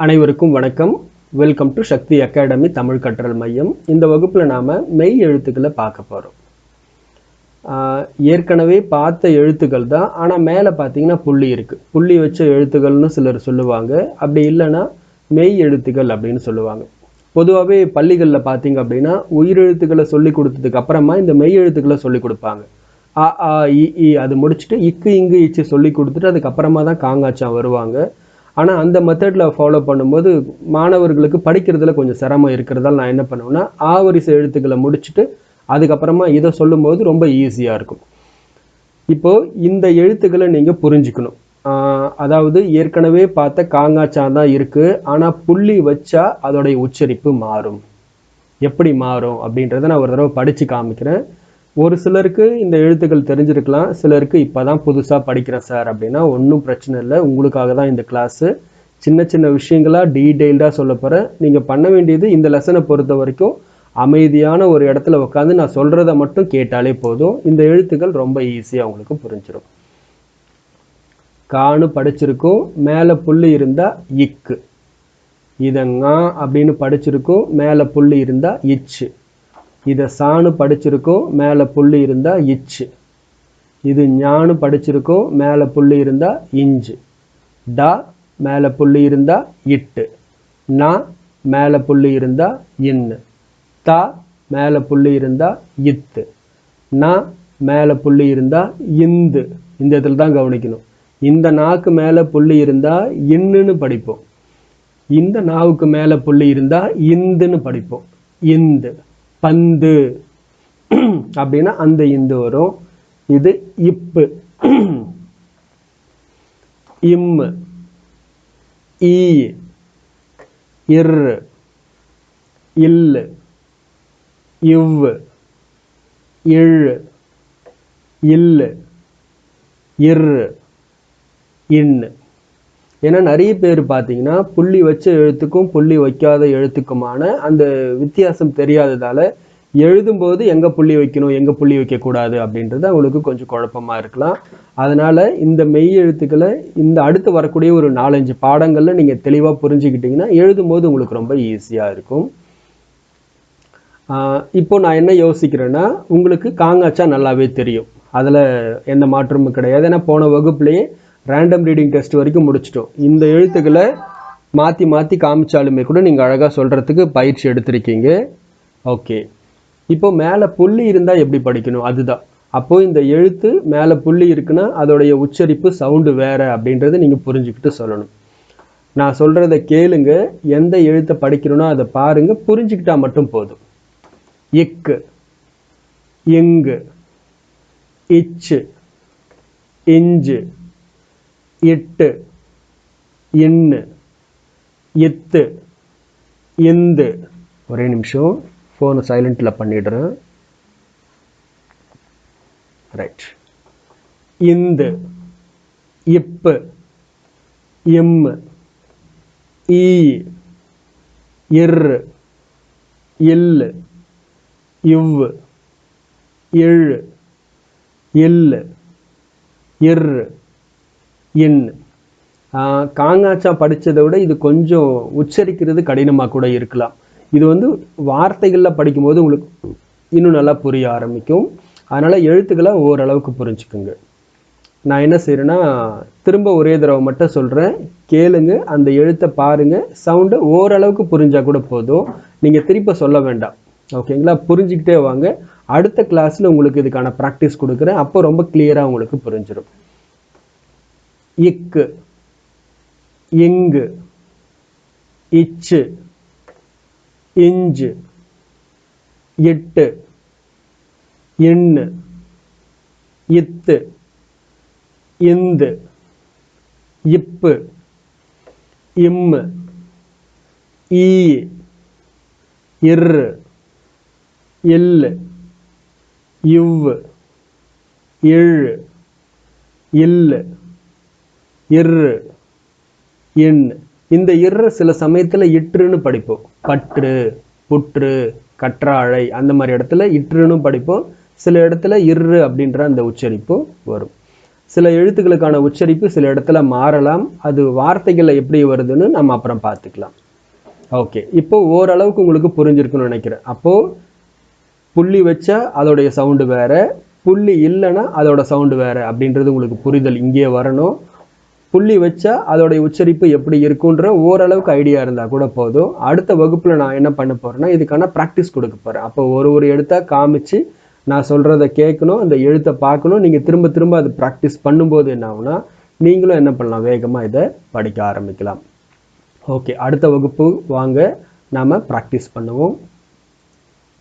அனைவருக்கும் வணக்கம். Welcome to Shakti academy Tamil கற்றல் மையம் இந்த வகுப்பில் நாம் மெய் எழுத்துக்களை பார்க்க போகிறோம் ஏற்கனவே பார்த்த எழுத்துக்கள் தான் ஆனால் மேலே பார்த்தீங்கன்னா புள்ளி இருக்குது புள்ளி வச்ச எழுத்துக்கள்னு சிலர் சொல்லுவாங்க. அப்படி இல்லைன்னா மெய் எழுத்துக்கள் அப்படின்னு சொல்லுவாங்க. பொதுவாகவே பள்ளிகளில் பார்த்தீங்க அப்படின்னா உயிரெழுத்துக்களை சொல்லி கொடுத்ததுக்கு அப்புறமா இந்த மெய் எழுத்துக்களை சொல்லி கொடுப்பாங்க. அ ஆ இ இ அது முடிச்சுட்டு இக்கு இங்கு இச்சு சொல்லி கொடுத்துட்டு அதுக்கப்புறமா தான் காங்காச்சான் வருவாங்க. ஆனால் அந்த மெத்தடில் ஃபாலோ பண்ணும்போது மாணவர்களுக்கு படிக்கிறதுல கொஞ்சம் சிரமம் இருக்கிறதால நான் என்ன பண்ணுவேன்னா ஆவரிசை எழுத்துக்களை முடிச்சுட்டு அதுக்கப்புறமா இதை சொல்லும்போது ரொம்ப ஈஸியாக இருக்கும். இப்போ இந்த எழுத்துக்களை நீங்கள் புரிஞ்சுக்கணும். அதாவது ஏற்கனவே பார்த்த காங்காச்சா தான் இருக்குது ஆனால் புள்ளி வச்சா அதோடைய உச்சரிப்பு மாறும். எப்படி மாறும் அப்படின்றத நான் ஒரு தடவை படித்து காமிக்கிறேன். ஒரு சிலருக்கு இந்த எழுத்துக்கள் தெரிஞ்சிருக்கலாம் சிலருக்கு இப்போ தான் புதுசாக படிக்கிறேன் சார் அப்படின்னா ஒன்றும் பிரச்சனை இல்லை. உங்களுக்காக தான் இந்த கிளாஸு சின்ன சின்ன விஷயங்களாக டீட்டெயில்டாக சொல்ல போகிறேன் நீங்கள் பண்ண வேண்டியது இந்த லெசனை பொறுத்த வரைக்கும் அமைதியான ஒரு இடத்துல உட்காந்து நான் சொல்கிறத மட்டும் கேட்டாலே போதும். இந்த எழுத்துக்கள் ரொம்ப ஈஸியாக உங்களுக்கு புரிஞ்சிடும் கானு படிச்சிருக்கோம் மேலே புள்ளி இருந்தால் இக்கு. இதங்க அப்படின்னு படிச்சிருக்கோம் மேலே புள்ளி இருந்தால் இச்சு. இதை சாணு படிச்சிருக்கோம் மேலே புள்ளி இருந்தால் இச்சு. இது ஞானு படிச்சிருக்கோம் மேலே புள்ளி இருந்தால் இஞ்சு. டா மேலே புள்ளி இருந்தால் இட்டு. நா மேலே புள்ளி இருந்தால் இன்னு. தா மேலே புள்ளி இருந்தால் இத்து. நா மேலே புள்ளி இருந்தால் இந்து. இந்த இடத்துல தான் கவனிக்கணும். இந்த நாக்கு மேலே புள்ளி இருந்தால் இன்னுன்னு படிப்போம். இந்த நாவுக்கு மேலே புள்ளி இருந்தால் இந்துன்னு படிப்போம். இந்து. பந்து. அப்படின்னா அந்த இந்து வரும். இது இப்பு. இம்மு ஈ. இர். இல். இவ்வு இழ். இல். இர். இன்னு ஏன்னா நிறைய பேர் பார்த்தீங்கன்னா புள்ளி வச்ச எழுத்துக்கும் புள்ளி வைக்காத எழுத்துக்குமான அந்த வித்தியாசம் தெரியாததால எழுதும்போது எங்கே புள்ளி வைக்கணும் எங்கே புள்ளி வைக்கக்கூடாது அப்படின்றது அவங்களுக்கு கொஞ்சம் குழப்பமாக இருக்கலாம். அதனால் இந்த மெய் எழுத்துக்களை இந்த அடுத்து வரக்கூடிய ஒரு நாலஞ்சு பாடங்களில் நீங்கள் தெளிவாக புரிஞ்சுக்கிட்டிங்கன்னா எழுதும்போது உங்களுக்கு ரொம்ப ஈஸியாக இருக்கும். இப்போ நான் என்ன யோசிக்கிறேன்னா உங்களுக்கு காங்காச்சா நல்லாவே தெரியும். அதில் எந்த மாற்றமும் கிடையாது. ஏன்னா போன வகுப்புலேயே ரேண்டம் ரீடிங் டெஸ்ட் வரைக்கும் முடிச்சிட்டோம். இந்த எழுத்துக்களை மாற்றி மாற்றி காமிச்சாலுமே கூட நீங்கள் அழகாக சொல்கிறதுக்கு பயிற்சி எடுத்திருக்கீங்க. ஓகே இப்போ மேலே புள்ளி இருந்தால் எப்படி படிக்கணும்? அதுதான். அப்போது இந்த எழுத்து மேலே புள்ளி இருக்குன்னா அதோடைய உச்சரிப்பு சவுண்டு வேறு அப்படின்றத நீங்கள் புரிஞ்சுக்கிட்டு சொல்லணும். நான் சொல்கிறத கேளுங்க. எந்த எழுத்தை படிக்கணும்னோ அதை பாருங்கள் புரிஞ்சுக்கிட்டா மட்டும் போதும். இக்கு இங்கு இச்சு இஞ்சு இட்டு இன்னு இத்து இந்து ஒரே நிமிஷம். ஃபோனை சைலண்டில் பண்ணிடுறேன் ரைட் இந்து இப்பு இம்மு ஈ இர் இல் இவ்வு இழு இல் இர் என் காங்காச்சா படித்ததை விட இது கொஞ்சம் உச்சரிக்கிறது கடினமாக கூட இருக்கலாம். இது வந்து வார்த்தைகளில் படிக்கும்போது உங்களுக்கு இன்னும் நல்லா புரிய ஆரம்பிக்கும். அதனால் எழுத்துக்களை ஓரளவுக்கு புரிஞ்சுக்குங்க. நான் என்ன செய்கிறேன்னா திரும்ப ஒரே தடவை மட்டும் சொல்கிறேன் கேளுங்க அந்த எழுத்தை பாருங்கள் சவுண்டு ஓரளவுக்கு புரிஞ்சால் கூட போதும். நீங்கள் திருப்ப சொல்ல வேண்டாம். ஓகேங்களா? புரிஞ்சுக்கிட்டே வாங்க. அடுத்த கிளாஸில் உங்களுக்கு இதுக்கான ப்ராக்டிஸ் கொடுக்குறேன். அப்போ ரொம்ப கிளியராக உங்களுக்கு புரிஞ்சிடும் இக்கு இங்கு இச்சு இஞ்சு எட்டு இன்னு இத்து இந்து இப்பு இம்மு ஈ இரு எள்ளு இவ்வு இழு இல்லு இரு எண் இந்த இரு சில சமயத்தில் இற்றுன்னு படிப்போம். பற்று புற்று கற்றாழை அந்த மாதிரி இடத்துல இற்றுன்னு படிப்போம். சில இடத்துல இரு அப்படின்ற அந்த உச்சரிப்பும் வரும். சில எழுத்துக்களுக்கான உச்சரிப்பு சில இடத்துல மாறலாம். அது வார்த்தைகளில் எப்படி வருதுன்னு நம்ம அப்புறம் பார்த்துக்கலாம். ஓகே. இப்போ ஓரளவுக்கு உங்களுக்கு புரிஞ்சிருக்குன்னு நினைக்கிறேன். அப்போது புள்ளி வச்சா அதோடைய சவுண்டு வேறு புள்ளி இல்லைன்னா அதோட சவுண்டு வேறு அப்படின்றது உங்களுக்கு புரிதல் இங்கேயே வரணும். புள்ளி வச்சா அதோடைய உச்சரிப்பு எப்படி இருக்குன்ற ஓரளவுக்கு ஐடியா இருந்தால் கூட போதும். அடுத்த வகுப்பில் நான் என்ன பண்ண போகிறேன்னா இதுக்கான ப்ராக்டிஸ் கொடுக்க போகிறேன் அப்போ ஒரு ஒரு எழுத்தாக காமிச்சு நான் சொல்கிறத கேட்கணும் அந்த எழுத்தை பார்க்கணும். நீங்கள் திரும்ப திரும்ப அது ப்ராக்டிஸ் பண்ணும்போது என்ன ஆகுனா நீங்களும் என்ன பண்ணலாம் வேகமாக இதை படிக்க ஆரம்பிக்கலாம். ஓகே அடுத்த வகுப்பு வாங்க நாம் ப்ராக்டிஸ் பண்ணுவோம்.